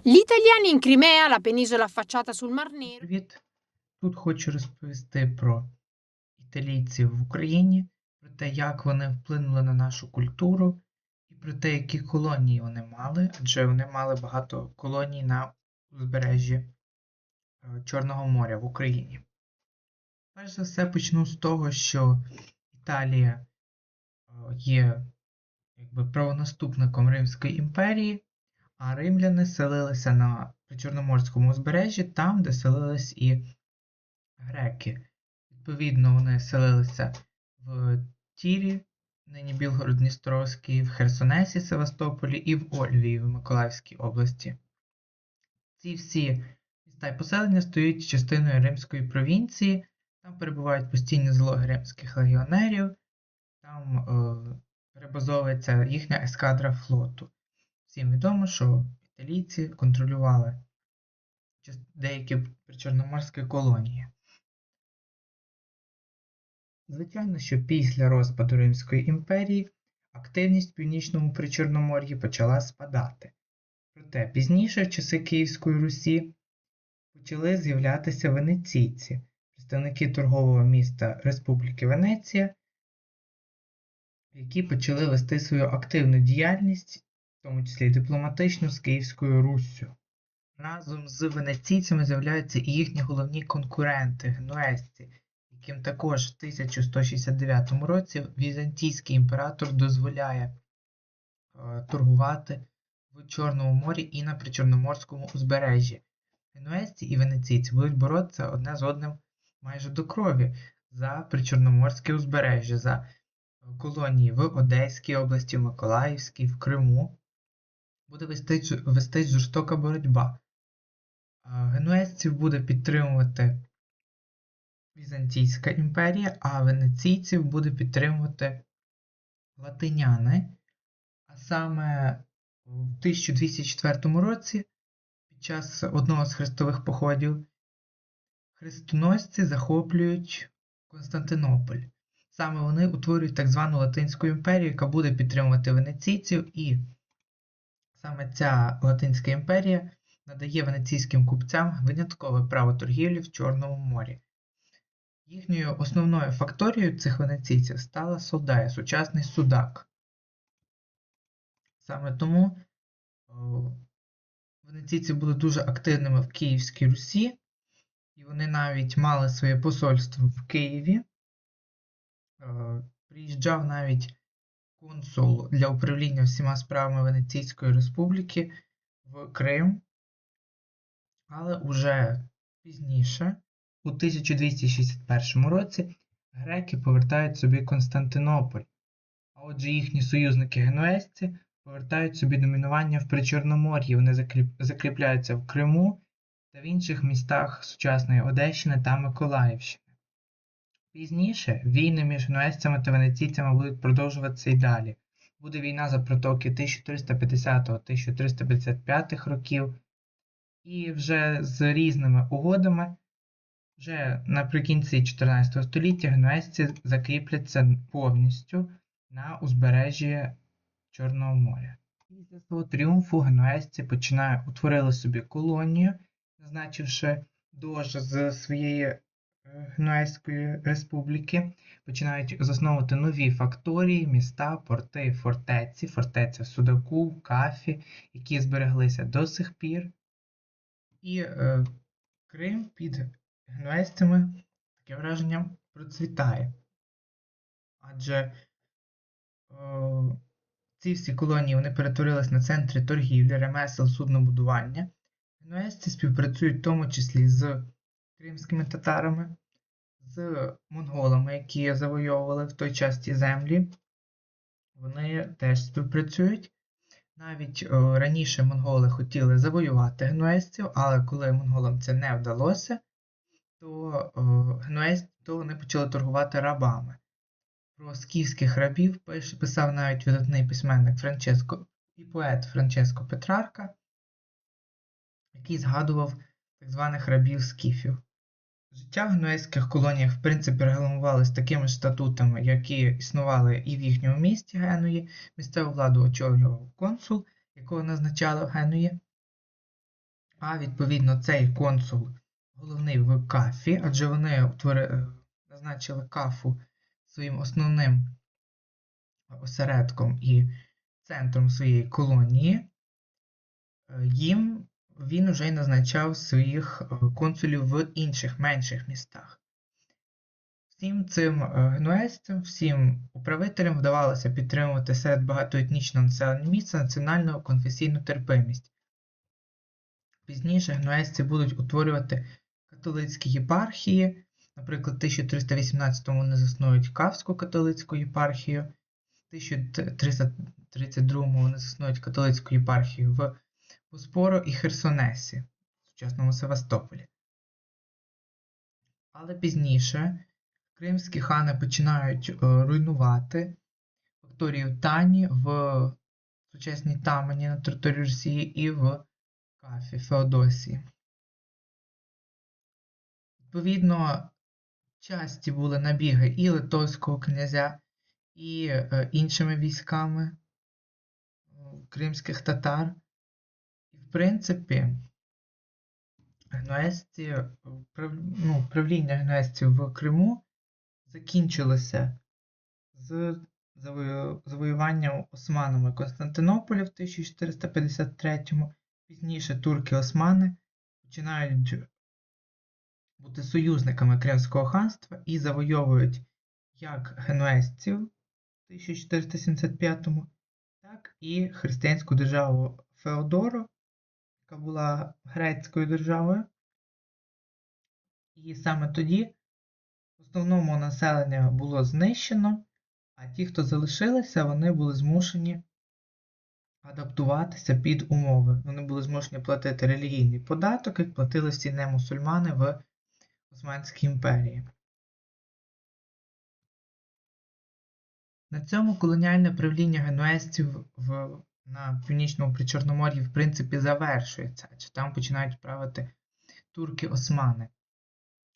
Gli italiani in Crimea, la penisola affacciata sul Mar Nero. Привіт! Тут хочу розповісти про італійців в Україні, про те, як вони вплинули на нашу культуру, і про те, які колонії вони мали, адже вони мали багато колоній на узбережжі е, Чорного моря в Україні. Перш за все почну з того, що Італія е, є якби правонаступником Римської імперії, а римляни селилися на Причорноморському узбережжі, там, де селились і греки. Відповідно, вони селилися в Тірі, нині Білгород-Дністровський, в Херсонесі, Севастополі і в Ольвії в Миколаївській області. Ці всі міста і поселення стають частиною Римської провінції, там перебувають постійні злоги римських легіонерів, там е, перебазовується їхня ескадра флоту. Всім відомо, що італійці контролювали деякі причорноморські колонії. Звичайно, що після розпаду Римської імперії активність в північному Причорномор'ї почала спадати. Проте пізніше, в часи Київської Русі, почали з'являтися венеційці, представники торгового міста Республіки Венеція, які почали вести свою активну діяльність, в тому числі дипломатичну, з Київською Руссю. Разом з венеційцями з'являються і їхні головні конкуренти генуезці, яким також в 1169 році візантійський імператор дозволяє е, торгувати в Чорному морі і на Причорноморському узбережжі. Генуезці і венеційці будуть боротися одне з одним майже до крові за Причорноморське узбережжя, за колонії в Одеській області, в Миколаївській, в Криму. Буде вести, вестись жорстока боротьба. Генуезців буде підтримувати Візантійська імперія, а венеційців буде підтримувати латиняни. А саме в 1204 році, під час одного з хрестових походів, хрестоносці захоплюють Константинополь. Саме вони утворюють так звану Латинську імперію, яка буде підтримувати венеційців, і саме ця Латинська імперія надає венеційським купцям виняткове право торгівлі в Чорному морі. Їхньою основною факторією цих венеційців стала Солдая, сучасний судак. Саме тому венеційці були дуже активними в Київській Русі, і вони навіть мали своє посольство в Києві. Приїжджав навіть консул для управління всіма справами Венеційської республіки в Крим. Але уже пізніше, у 1261 році, греки повертають собі Константинополь, а отже їхні союзники генуезці повертають собі домінування в Причорномор'ї, вони закріпляються в Криму та в інших містах сучасної Одещини та Миколаївщини. Пізніше війни між генуезцями та венеційцями будуть продовжуватися і далі. Буде війна за протоки 1350-1355 років, і вже з різними угодами, вже наприкінці 14 століття генуезці закріпляться повністю на узбережжі Чорного моря. Після свого тріумфу генуезці починають утворили собі колонію, назначивши дож з своєї Генуезької республіки, починають засновувати нові факторії, міста, порти, фортеці, фортеця Судаку, Кафі, які збереглися до сих пір. І е, Крим під генуезцями, таке враження, процвітає. Адже е, ці всі колонії вони перетворились на центри торгівлі, ремесел, суднобудування. Генуезці співпрацюють в тому числі з кримськими татарами, з монголами, які завойовували в той час ці землі. Вони теж співпрацюють. Навіть е, раніше монголи хотіли завоювати генуезців, але коли монголам це не вдалося, то, е, генуезці, то вони почали торгувати рабами. Про скіфських рабів писав навіть видатний письменник Франческо і поет Франческо Петрарка, який згадував так званих рабів скіфів. Життя в генуезьких колоніях в принципі регламувалось такими статутами, які існували і в їхньому місті Генуї. Місцеву владу очолював консул, якого назначали Генуї. А відповідно цей консул головний в Кафі, адже вони утвори... е, назначили Кафу своїм основним осередком і центром своєї колонії, е, їм він уже й назначав своїх е, консулів в інших менших містах. Всім цим е, генуезцям, всім управителям вдавалося підтримувати серед багатоетнічного населення міста національну конфесійну терпимість. Пізніше генуезці будуть утворювати католицькі єпархії. Наприклад, в 1318 вони заснують Кавську католицьку єпархію, в 1332 вони заснують католицьку єпархію в Боспоро і Херсонесі, в сучасному Севастополі. Але пізніше кримські хани починають е, руйнувати факторію Тані в сучасній Тамані на території Росії і в Кафі Феодосії. Відповідно, часті були набіги і литовського князя, і е, іншими військами е, кримських татар. В принципі, генуезці, ну, правління генуезців в Криму закінчилося з завою- завоюванням османами Константинополя в 1453-му. Пізніше турки-османи починають бути союзниками Кримського ханства і завойовують як генуезців в 1475-му, так і християнську державу Феодоро, яка була грецькою державою. І саме тоді в основному населення було знищено, а ті, хто залишилися, вони були змушені адаптуватися під умови. Вони були змушені платити релігійний податок, як платили всі немусульмани в Османській імперії. На цьому колоніальне правління генуезців в, на північному Причорномор'ї в принципі завершується, адже там починають правити турки-османи.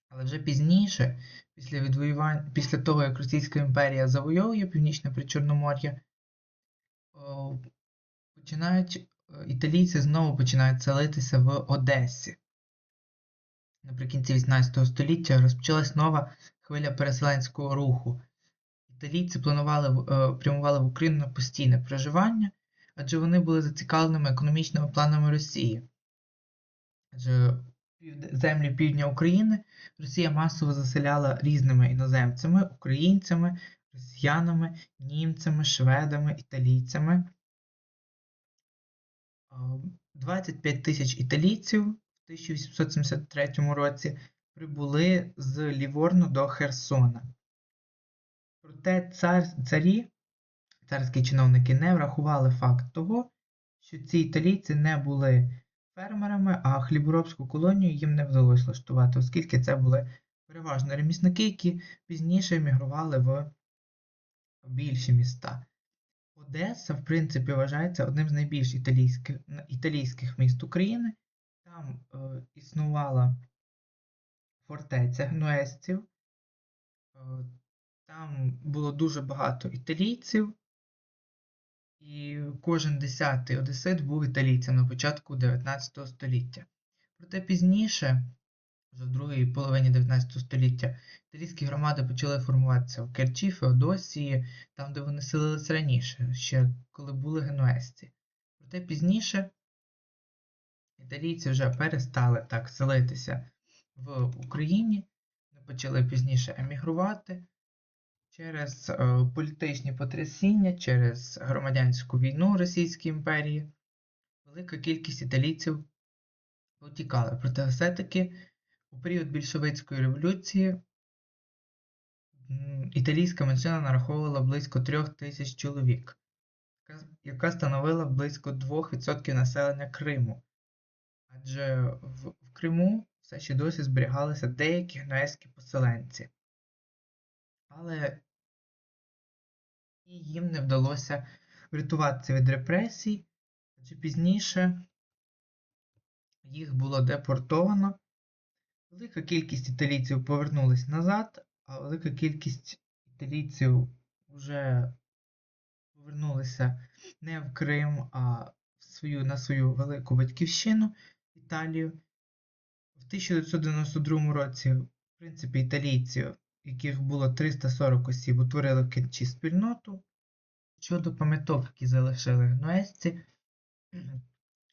Але вже пізніше, після відвоювання, після того, як Російська імперія завойовує Північне Причорномор'я, починають е, італійці знову починають селитися в Одесі. Наприкінці 18 століття розпочалась нова хвиля переселенського руху. Італійці планували е, прямували в Україну на постійне проживання, адже вони були зацікавленими економічними планами Росії. Адже землі півдня України Росія масово заселяла різними іноземцями, українцями, росіянами, німцями, шведами, італійцями. 25 тисяч італійців в 1873 році прибули з Ліворну до Херсона. Проте цар, царі, царські чиновники не врахували факт того, що ці італійці не були фермерами, а хліборобську колонію їм не вдалося влаштувати, оскільки це були переважно ремісники, які пізніше емігрували в більші міста. Одеса, в принципі, вважається одним з найбільш італійських, італійських міст України. Там е, існувала фортеця генуезців. Е, там було дуже багато італійців, і кожен десятий одесит був італійцем на початку 19 століття. Проте пізніше, вже в другій половині 19 століття, італійські громади почали формуватися в Керчі, Феодосії, там, де вони селились раніше, ще коли були генуезці. Проте пізніше італійці вже перестали так селитися в Україні, почали пізніше емігрувати через е, політичні потрясіння, через громадянську війну Російської імперії. Велика кількість італійців утікали. Проте все-таки у період більшовицької революції італійська меншина нараховувала близько трьох тисяч чоловік, яка- становила близько 2% населення Криму. Адже в Криму все ще досі зберігалися деякі генуезькі поселенці. Але їм не вдалося врятуватися від репресій, адже пізніше їх було депортовано. Велика кількість італійців повернулись назад, а велика кількість італійців вже повернулися не в Крим, а в свою, на свою велику батьківщину. Італію. В 1992 році, в принципі, італійці, яких було 340 осіб, утворили в Керчі спільноту щодо пам'яток, які залишили генуезці,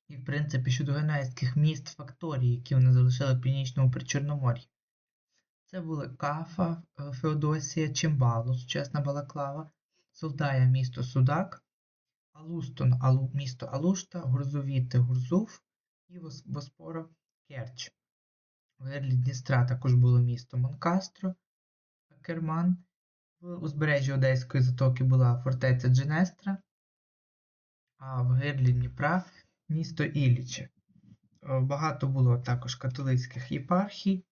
і, в принципі, щодо генуезьких міст, факторій, які вони залишили в Північному Причорномор'ї. Це були Кафа, е, Феодосія, Чимбало, сучасна Балаклава, Солдая, місто Судак, Алустон, Алу, місто Алушта, Гурзовіти, Гурзуф і Вос- Боспоро, Керч. В гирлі Дністра також було місто Монкастро, Керман. В узбережжі Одеської затоки була фортеця Дженестра, а в гирлі Дніпра місто Ілліче. Е, Багато було також католицьких єпархій.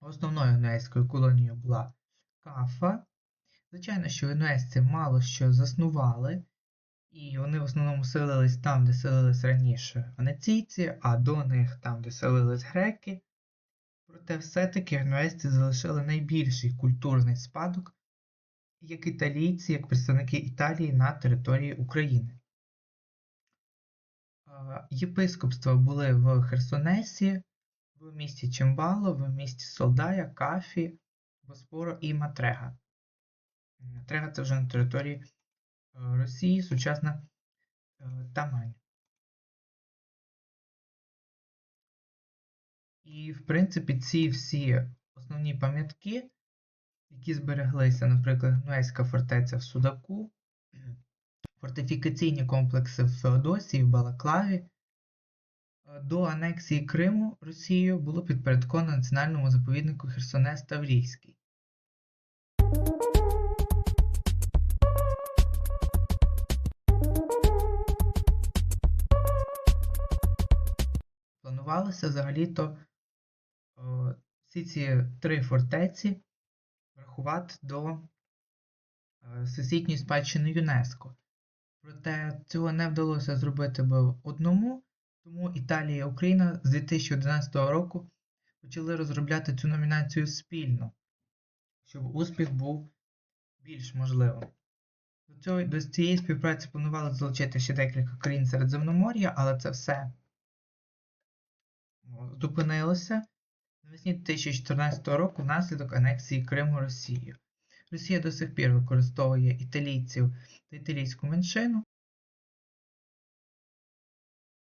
Основною генуезькою колонією була Кафа. Звичайно, що генуезці мало що заснували, і вони в основному селились там, де селились раніше венеційці, а до них там, де селились греки. Проте все-таки генуезці залишили найбільший культурний спадок, як італійці, як представники Італії на території України. Єпископства були в Херсонесі, в місті Чимбало, в місті Солдая, Кафі, Боспоро і Матрега. Матрега це вже на території е, Росії, сучасна е, Тамань. І, в принципі, ці всі основні пам'ятки, які збереглися, наприклад, Генуезька фортеця в Судаку, фортифікаційні комплекси в Феодосії, в Балаклаві, е, до анексії Криму Росією було підпорядковано національному заповіднику Херсонес Таврійський. Планувалося взагалі-то всі ці три фортеці врахувати до е, Всесвітньої спадщини ЮНЕСКО. Проте цього не вдалося зробити би одному, тому Італія і Україна з 2011 року почали розробляти цю номінацію спільно, щоб успіх був більш можливим. До цієї співпраці планували залучити ще декілька країн Середземномор'я, але це все зупинилося навесні 2014 року внаслідок анексії Криму Росією. Росія до сих пір використовує італійців та італійську меншину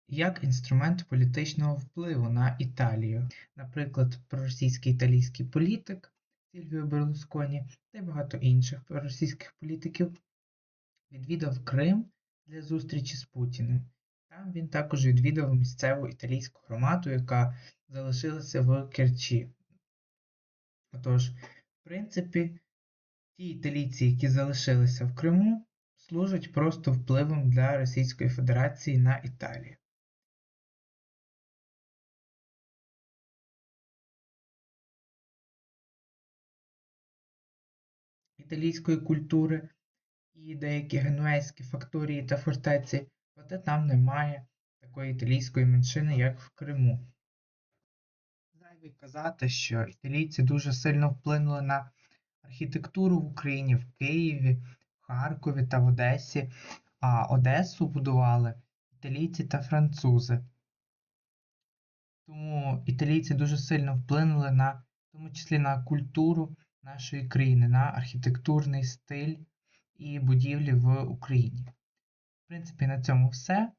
як інструмент політичного впливу на Італію. Наприклад, проросійський італійський політик Сільвіо Берлусконі та й багато інших проросійських політиків відвідав Крим для зустрічі з Путіним. Там він також відвідав місцеву італійську громаду, яка залишилася в Керчі. Отож, в принципі, ті італійці, які залишилися в Криму, служать просто впливом для Російської Федерації на Італію. Італійської культури і деякі генуезькі факторії та фортеці, проте там немає такої італійської меншини, як в Криму. Зайве казати, що італійці дуже сильно вплинули на архітектуру в Україні, в Києві, в Харкові та в Одесі, а Одесу будували італійці та французи. Тому італійці дуже сильно вплинули на, в тому числі на культуру нашої країни, на архітектурний стиль і будівлі в Україні. В принципі, на цьому все.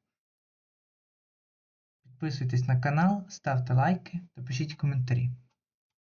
Підписуйтесь на канал, ставте лайки та пишіть коментарі.